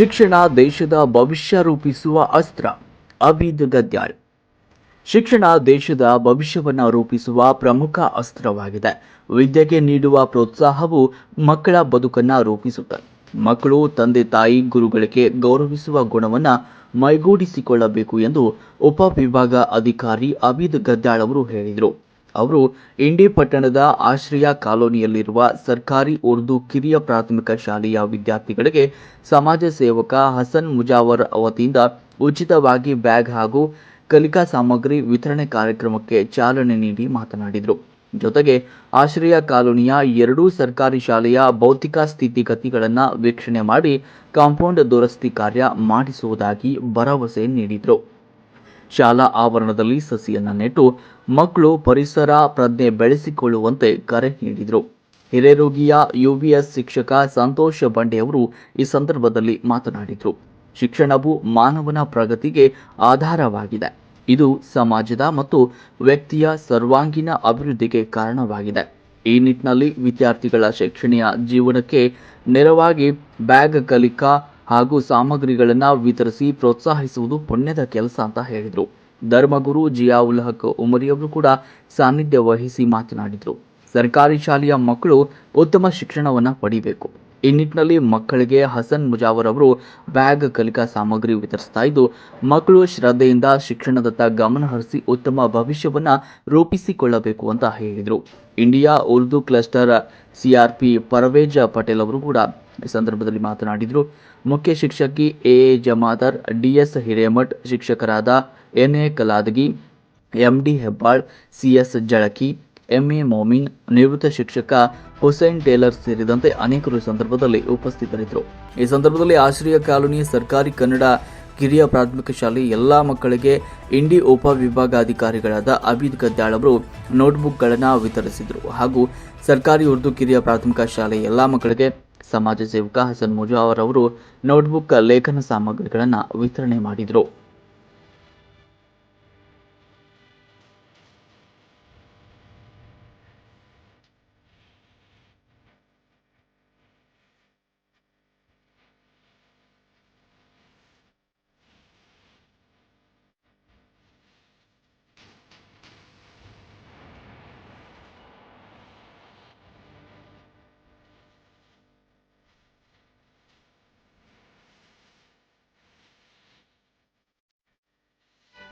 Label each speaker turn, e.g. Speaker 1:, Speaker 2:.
Speaker 1: ಶಿಕ್ಷಣ ದೇಶದ ಭವಿಷ್ಯ ರೂಪಿಸುವ ಅಸ್ತ್ರ ಅವಿದ್ ಗದ್ಯಾಳ್ ಶಿಕ್ಷಣ ದೇಶದ ಭವಿಷ್ಯವನ್ನು ರೂಪಿಸುವ ಪ್ರಮುಖ ಅಸ್ತ್ರವಾಗಿದೆ. ವಿದ್ಯೆಗೆ ನೀಡುವ ಪ್ರೋತ್ಸಾಹವು ಮಕ್ಕಳ ಬದುಕನ್ನು ರೂಪಿಸುತ್ತದೆ ಮಕ್ಕಳು, ತಂದೆ, ತಾಯಿ, ಗುರುಗಳಿಗೆ ಗೌರವಿಸುವ ಗುಣವನ್ನು ಮೈಗೂಡಿಸಿಕೊಳ್ಳಬೇಕು ಎಂದು ಉಪವಿಭಾಗ ಅಧಿಕಾರಿ ಅಬಿದ್ ಗದ್ದಾಳ್ ಅವರು ಹೇಳಿದರು. ಅವರು ಇಂಡಿ ಪಟ್ಟಣದ ಆಶ್ರಯ ಕಾಲೋನಿಯಲ್ಲಿರುವ ಸರ್ಕಾರಿ ಉರ್ದು ಕಿರಿಯ ಪ್ರಾಥಮಿಕ ಶಾಲೆಯ ವಿದ್ಯಾರ್ಥಿಗಳಿಗೆ ಸಮಾಜ ಸೇವಕ ಹಸನ್ ಮುಜಾವರ್ ವತಿಯಿಂದ ಉಚಿತವಾಗಿ ಬ್ಯಾಗ್ ಹಾಗೂ ಕಲಿಕಾ ಸಾಮಗ್ರಿ ವಿತರಣೆ ಕಾರ್ಯಕ್ರಮಕ್ಕೆ ಚಾಲನೆ ನೀಡಿ ಮಾತನಾಡಿದರು. ಜೊತೆಗೆ ಆಶ್ರಯ ಕಾಲೋನಿಯ ಎರಡೂ ಸರ್ಕಾರಿ ಶಾಲೆಯ ಭೌತಿಕ ಸ್ಥಿತಿಗತಿಗಳನ್ನು ವೀಕ್ಷಣೆ ಮಾಡಿ ಕಾಂಪೌಂಡ್ ದುರಸ್ತಿ ಕಾರ್ಯ ಮಾಡಿಸುವುದಾಗಿ ಭರವಸೆ ನೀಡಿದರು. ಶಾಲಾ ಆವರಣದಲ್ಲಿ ಸಸಿಯನ್ನು ನೆಟ್ಟು ಮಕ್ಕಳು ಪರಿಸರ ಪ್ರಜ್ಞೆ ಬೆಳೆಸಿಕೊಳ್ಳುವಂತೆ ಕರೆ ನೀಡಿದರು. ಹಿರೇರೋಗಿಯ ಯುವಿಎಸ್ ಶಿಕ್ಷಕ ಸಂತೋಷ ಬಂಡೆ ಅವರು ಈ ಸಂದರ್ಭದಲ್ಲಿ ಮಾತನಾಡಿದರು. ಶಿಕ್ಷಣವು ಮಾನವನ ಪ್ರಗತಿಗೆ ಆಧಾರವಾಗಿದೆ. ಇದು ಸಮಾಜದ ಮತ್ತು ವ್ಯಕ್ತಿಯ ಸರ್ವಾಂಗೀಣ ಅಭಿವೃದ್ಧಿಗೆ ಕಾರಣವಾಗಿದೆ. ಈ ನಿಟ್ಟಿನಲ್ಲಿ ವಿದ್ಯಾರ್ಥಿಗಳ ಶೈಕ್ಷಣಿಕ ಜೀವನಕ್ಕೆ ನೆರವಾಗಿ ಬ್ಯಾಗ್ ಕಲಿಕಾ ಹಾಗೂ ಸಾಮಗ್ರಿಗಳನ್ನು ವಿತರಿಸಿ ಪ್ರೋತ್ಸಾಹಿಸುವುದು ಪುಣ್ಯದ ಕೆಲಸ ಅಂತ ಹೇಳಿದರು. ಧರ್ಮಗುರು ಜಿಯಾವುಲ್ ಹಕ್ ಉಮರಿಯವರು ಕೂಡ ಸಾನ್ನಿಧ್ಯ ವಹಿಸಿ ಮಾತನಾಡಿದರು. ಸರ್ಕಾರಿ ಶಾಲೆಯ ಮಕ್ಕಳು ಉತ್ತಮ ಶಿಕ್ಷಣವನ್ನು ಪಡಿಬೇಕು. ಈ ನಿಟ್ಟಿನಲ್ಲಿ ಮಕ್ಕಳಿಗೆ ಹಸನ್ ಮುಜಾವರ್ ಅವರು ಬ್ಯಾಗ್, ಕಲಿಕಾ ಸಾಮಗ್ರಿ ವಿತರಿಸ್ತಾ ಇದ್ದು, ಮಕ್ಕಳು ಶ್ರದ್ಧೆಯಿಂದ ಶಿಕ್ಷಣದತ್ತ ಗಮನ ಹರಿಸಿ ಉತ್ತಮ ಭವಿಷ್ಯವನ್ನು ರೂಪಿಸಿಕೊಳ್ಳಬೇಕು ಅಂತ ಹೇಳಿದರು. India Urdu cluster CRP Parvez Patel ಅವರು ಕೂಡ ಈ ಸಂದರ್ಭದಲ್ಲಿ ಮಾತನಾಡಿದರು. ಮುಖ್ಯ ಶಿಕ್ಷಕಿ A A D S Hiremath, ಶಿಕ್ಷಕರಾದ N A Kaladagi MD Hebbal CS Jalaki MA Momin, ನಿವೃತ್ತ ಶಿಕ್ಷಕ ಹುಸೇನ್ ಟೇಲರ್ ಸೇರಿದಂತೆ ಅನೇಕರು ಈ ಸಂದರ್ಭದಲ್ಲಿ ಉಪಸ್ಥಿತರಿದ್ದರು. ಈ ಸಂದರ್ಭದಲ್ಲಿ ಆಶ್ರಯ ಕಾಲೋನಿ, ಸರ್ಕಾರಿ ಕನ್ನಡ ಕಿರಿಯ ಪ್ರಾಥಮಿಕ ಶಾಲೆ, ಎಲ್ಲ ಮಕ್ಕಳಿಗೆ ಇಂಡಿ ಉಪವಿಭಾಗಾಧಿಕಾರಿಗಳಾದ ಅಬೀದ್ ಗದ್ದಾಳ್ ಅವರು ನೋಟ್ಬುಕ್ಗಳನ್ನು ವಿತರಿಸಿದರು. ಹಾಗೂ ಸರ್ಕಾರಿ ಉರ್ದು ಕಿರಿಯ ಪ್ರಾಥಮಿಕ ಶಾಲೆ, ಎಲ್ಲ ಮಕ್ಕಳಿಗೆ ಸಮಾಜ ಸೇವಕ ಹಸನ್ ಮುಜಾವರ್ ಅವರು ನೋಟ್ಬುಕ್ ಲೇಖನ ಸಾಮಗ್ರಿಗಳನ್ನು ವಿತರಣೆ ಮಾಡಿದರು.